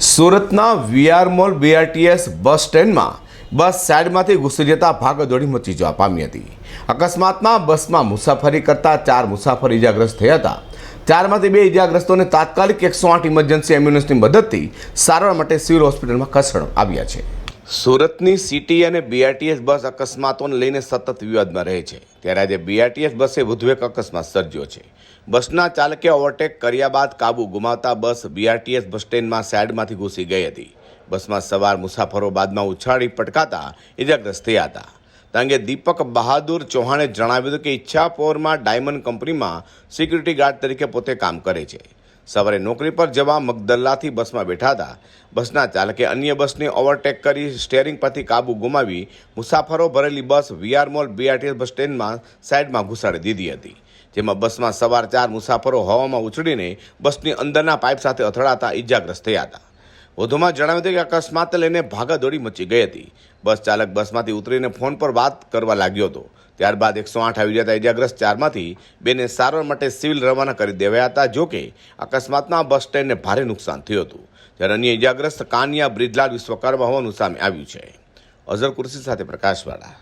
સુરતના VR mall BRTS bus સ્ટેન્ડમાં bus સાઈડમાંથી ઘૂસી જતા ભાગદોડી મચી જવા પામી હતી. અકસ્માતમાં બસમાં મુસાફરી કરતા ચાર મુસાફર ઇજાગ્રસ્ત થયા હતા. ચારમાંથી બે ઇજાગ્રસ્તોને તાત્કાલિક એકસો આઠ ઇમરજન્સી એમ્બ્યુલન્સની મદદથી સારવાર માટે સિવિલ હોસ્પિટલમાં ખસેડવામાં આવ્યા છે. સુરતની સિટી અને બીઆરટીએસ બસ અકસ્માતોને લઈને સતત વિવાદમાં રહે છે. ત્યારે આજે બીઆરટીએસ બસે વધુ એક અકસ્માત સર્જ્યો છે. બસના ચાલકે ઓવરટેક કર્યા બાદ કાબુ ગુમાવતા બસ બીઆરટીએસ બસ સ્ટેન્ડમાં સાઇડમાંથી ઘૂસી ગઈ હતી. બસમાં સવાર મુસાફરો બાદમાં ઉછાળી પટકાતા ઇજાગ્રસ્ત થયા હતા. આ અંગે દીપક બહાદુર ચૌહાણે જણાવ્યું હતું કે ઈચ્છાપોરમાં ડાયમંડ કંપનીમાં સિક્યુરિટી ગાર્ડ તરીકે પોતે કામ કરે છે. સવારે નોકરી પર જવા મગદલ્લાથી બસમાં બેઠા હતા. બસના ચાલકે અન્ય બસને ઓવરટેક કરી સ્ટેરિંગ પરથી કાબુ ગુમાવી મુસાફરો ભરેલી bus VR mall BRTS bus સ્ટેન્ડમાં સાઈડમાં ઘુસાડી દીધી હતી. જેમાં બસમાં સવાર ચાર મુસાફરો હવામાં ઉછળીને બસની અંદરના પાઇપ સાથે અથડાતા ઇજાગ્રસ્ત થયા હતા. વધુમાં જણાવ્યું હતું કે અકસ્માત લઈને ભાગાદોડી મચી ગઈ હતી. બસ ચાલક બસમાંથી ઉતરીને ફોન પર વાત કરવા લાગ્યો હતો. ત્યારબાદ એકસો આઠ આવી જતા ઇજાગ્રસ્ત ચારમાંથી બેને સારવાર માટે સિવિલ રવાના કરી દેવાયા હતા જોકે અકસ્માતમાં બસ સ્ટેન્ડને ભારે નુકસાન થયું હતું. જ્યારે અન્ય ઇજાગ્રસ્ત કાનિયા બ્રિજલાલ વિશ્વકર્મા હોવાનું સામે આવ્યું છે. અઝર કુર્સી સાથે પ્રકાશવાળા.